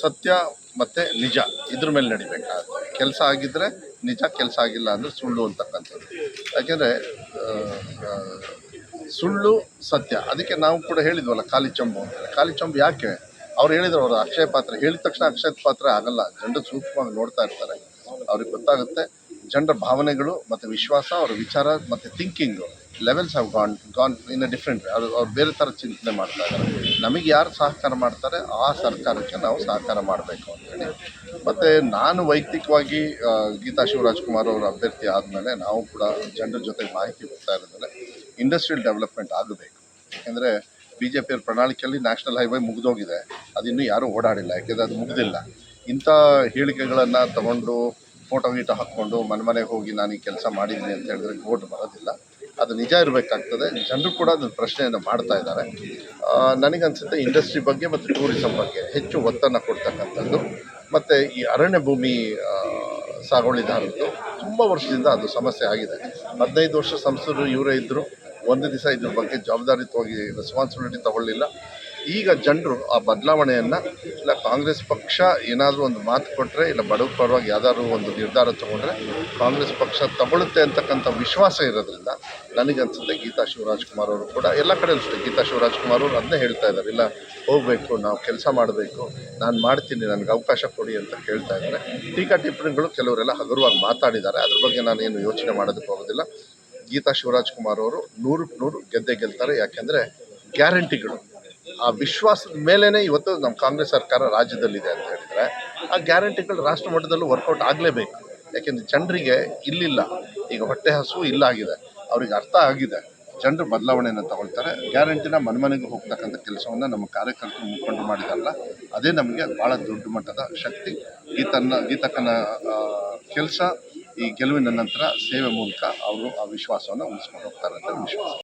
ಸತ್ಯ ಮತ್ತೆ ನಿಜ ಇದ್ರ ಮೇಲೆ ನಡಿಬೇಕಾಗುತ್ತೆ ಕೆಲಸ ಆಗಿದ್ರೆ ನಿಜ, ಕೆಲಸ ಆಗಿಲ್ಲ ಅಂದ್ರೆ ಸುಳ್ಳು ಅಂತಕ್ಕಂಥದ್ದು. ಯಾಕೆಂದರೆ ಸುಳ್ಳು ಸತ್ಯ. ಅದಕ್ಕೆ ನಾವು ಕೂಡ ಹೇಳಿದ್ವಲ್ಲ ಖಾಲಿ ಚಂಬು ಅಂತ. ಖಾಲಿ ಚಂಬು ಯಾಕೆ? ಅವ್ರು ಹೇಳಿದ್ರು, ಅವರು ಅಕ್ಷಯ ಪಾತ್ರ. ಹೇಳಿದ ತಕ್ಷಣ ಅಕ್ಷಯ ಪಾತ್ರ ಆಗಲ್ಲ. ಜನರು ಸೂಕ್ಷ್ಮವಾಗಿ ನೋಡ್ತಾ ಇರ್ತಾರೆ. ಅವ್ರಿಗೆ ಗೊತ್ತಾಗುತ್ತೆ, ಜನರ ಭಾವನೆಗಳು ಮತ್ತು ವಿಶ್ವಾಸ, ಅವರ ವಿಚಾರ ಮತ್ತು thinking levels have gone gone in a different ಅವ್ರು ಅವ್ರು ಬೇರೆ ಥರ ಚಿಂತನೆ ಮಾಡ್ತಾ ಇದ್ದಾರೆ. ನಮಗೆ ಯಾರು ಸಹಕಾರ ಮಾಡ್ತಾರೆ, ಆ ಸರ್ಕಾರಕ್ಕೆ ನಾವು ಸಹಕಾರ ಮಾಡಬೇಕು ಅಂತೇಳಿ. ಮತ್ತು ನಾನು ವೈಯಕ್ತಿಕವಾಗಿ ಗೀತಾ ಶಿವರಾಜ್ಕುಮಾರ್ ಅವರು ಅಭ್ಯರ್ಥಿ ಆದಮೇಲೆ ನಾವು ಕೂಡ ಜನರ ಜೊತೆ ಮಾಹಿತಿ ಕೊಡ್ತಾ ಇರೋದ್ರೆ ಇಂಡಸ್ಟ್ರಿಯಲ್ ಡೆವಲಪ್ಮೆಂಟ್ ಆಗಬೇಕು. ಯಾಕೆಂದರೆ ಬಿ ಜೆ ಪಿಯವ್ರ ಪ್ರಣಾಳಿಕೆಯಲ್ಲಿ ನ್ಯಾಷನಲ್ ಹೈವೇ ಮುಗಿದೋಗಿದೆ. ಅದಿನ್ನೂ ಯಾರೂ ಓಡಾಡಿಲ್ಲ, ಯಾಕೆಂದರೆ ಅದು ಮುಗಿದಿಲ್ಲ. ಇಂಥ ಹೇಳಿಕೆಗಳನ್ನು ತಗೊಂಡು ಫೋಟೋ ಗೀಟೋ ಹಾಕ್ಕೊಂಡು ಮನೆ ಮನೆಗೆ ಹೋಗಿ ನಾನು ಈ ಕೆಲಸ ಮಾಡಿದ್ದೀನಿ ಅಂತ ಹೇಳಿದ್ರೆ ಓಟ್ ಬರೋದಿಲ್ಲ. ಅದು ನಿಜ ಇರಬೇಕಾಗ್ತದೆ. ಜನರು ಕೂಡ ಅದನ್ನು ಪ್ರಶ್ನೆಯನ್ನು ಮಾಡ್ತಾ ಇದ್ದಾರೆ. ನನಗೆ ನನಗನ್ಸುತ್ತೆ ಇಂಡಸ್ಟ್ರಿ ಬಗ್ಗೆ ಮತ್ತು ಟೂರಿಸಂ ಬಗ್ಗೆ ಹೆಚ್ಚು ಒತ್ತನ್ನು ಕೊಡ್ತಕ್ಕಂಥದ್ದು. ಮತ್ತು ಈ ಅರಣ್ಯ ಭೂಮಿ ಸಾಗುವಳಿದಾರದ್ದು ತುಂಬ ವರ್ಷದಿಂದ ಅದು ಸಮಸ್ಯೆ ಆಗಿದೆ. ಹದಿನೈದು ವರ್ಷ ಸಂಸದರು ಇವರೇ ಇದ್ದರು ಒಂದು ದಿವಸ ಇದ್ರ ಬಗ್ಗೆ ಜವಾಬ್ದಾರಿತವಾಗಿ ರೆಸ್ಪಾನ್ಸಿಬಿಲಿಟಿ ತಗೊಳ್ಳಿಲ್ಲ. ಈಗ ಜನರು ಆ ಬದಲಾವಣೆಯನ್ನು ಇಲ್ಲ ಕಾಂಗ್ರೆಸ್ ಪಕ್ಷ ಏನಾದರೂ ಒಂದು ಮಾತು ಕೊಟ್ಟರೆ ಇಲ್ಲ ಬಡವ ಪರವಾಗಿ ಯಾವ್ದಾದ್ರು ಒಂದು ನಿರ್ಧಾರ ತಗೊಂಡ್ರೆ ಕಾಂಗ್ರೆಸ್ ಪಕ್ಷ ತಗೊಳುತ್ತೆ ಅಂತಕ್ಕಂಥ ವಿಶ್ವಾಸ ಇರೋದ್ರಿಂದ ನನಗನ್ಸುತ್ತೆ ಗೀತಾ ಶಿವರಾಜ್ಕುಮಾರ್ ಅವರು ಕೂಡ ಎಲ್ಲ ಕಡೆ ಅಷ್ಟೇ ಗೀತಾ ಶಿವರಾಜ್ಕುಮಾರ್ ಅವರು ಅದನ್ನೇ ಹೇಳ್ತಾ ಇದ್ದಾರೆ. ಇಲ್ಲ, ಹೋಗಬೇಕು, ನಾವು ಕೆಲಸ ಮಾಡಬೇಕು, ನಾನು ಮಾಡ್ತೀನಿ, ನನಗೆ ಅವಕಾಶ ಕೊಡಿ ಅಂತ ಕೇಳ್ತಾ ಇದ್ದಾರೆ. ಟೀಕಾ ಟಿಪ್ಪಣಿಗಳು ಕೆಲವರೆಲ್ಲ ಹಗುರವಾಗಿ ಮಾತಾಡಿದ್ದಾರೆ. ಅದ್ರ ಬಗ್ಗೆ ನಾನೇನು ಯೋಚನೆ ಮಾಡೋದಕ್ಕೆ ಹೋಗೋದಿಲ್ಲ ಗೀತಾ ಶಿವರಾಜ್ಕುಮಾರ್ ಅವರು ನೂರಕ್ಕೆ ನೂರು ಗೆದ್ದೇ ಗೆಲ್ತಾರೆ. ಯಾಕೆಂದರೆ ಗ್ಯಾರಂಟಿಗಳು. ಆ ವಿಶ್ವಾಸದ ಮೇಲೇ ಇವತ್ತು ನಮ್ಮ ಕಾಂಗ್ರೆಸ್ ಸರ್ಕಾರ ರಾಜ್ಯದಲ್ಲಿದೆ ಅಂತ ಹೇಳಿದರೆ, ಆ ಗ್ಯಾರಂಟಿಗಳು ರಾಷ್ಟ್ರ ಮಟ್ಟದಲ್ಲೂ ವರ್ಕೌಟ್ ಆಗಲೇಬೇಕು. ಯಾಕೆಂದರೆ ಜನರಿಗೆ ಇಲ್ಲಿಲ್ಲ. ಈಗ ಹೊಟ್ಟೆ ಹಸುವು ಇಲ್ಲ ಆಗಿದೆ ಅವ್ರಿಗೆ ಅರ್ಥ ಆಗಿದೆ. ಜನರು ಬದಲಾವಣೆಯನ್ನು ತಗೊಳ್ತಾರೆ. ಗ್ಯಾರಂಟಿನ ಮನೆಮನೆಗೆ ಹೋಗ್ತಕ್ಕಂಥ ಕೆಲಸವನ್ನು ನಮ್ಮ ಕಾರ್ಯಕರ್ತರು ಮುಖಂಡರು ಮಾಡಿದಾರಲ್ಲ ಅದೇ ನಮಗೆ ಭಾಳ ದೊಡ್ಡ ಮಟ್ಟದ ಶಕ್ತಿ. ಈತನ ಗೀತಕ್ಕನ ಕೆಲಸ ಈ ಗೆಲುವಿನ ನಂತರ ಸೇವೆ ಮೂಲಕ ಅವರು ಆ ವಿಶ್ವಾಸವನ್ನು ಉಳಿಸ್ಕೊಂಡು ಹೋಗ್ತಾರೆ ಅಂತ ವಿಶ್ವಾಸ.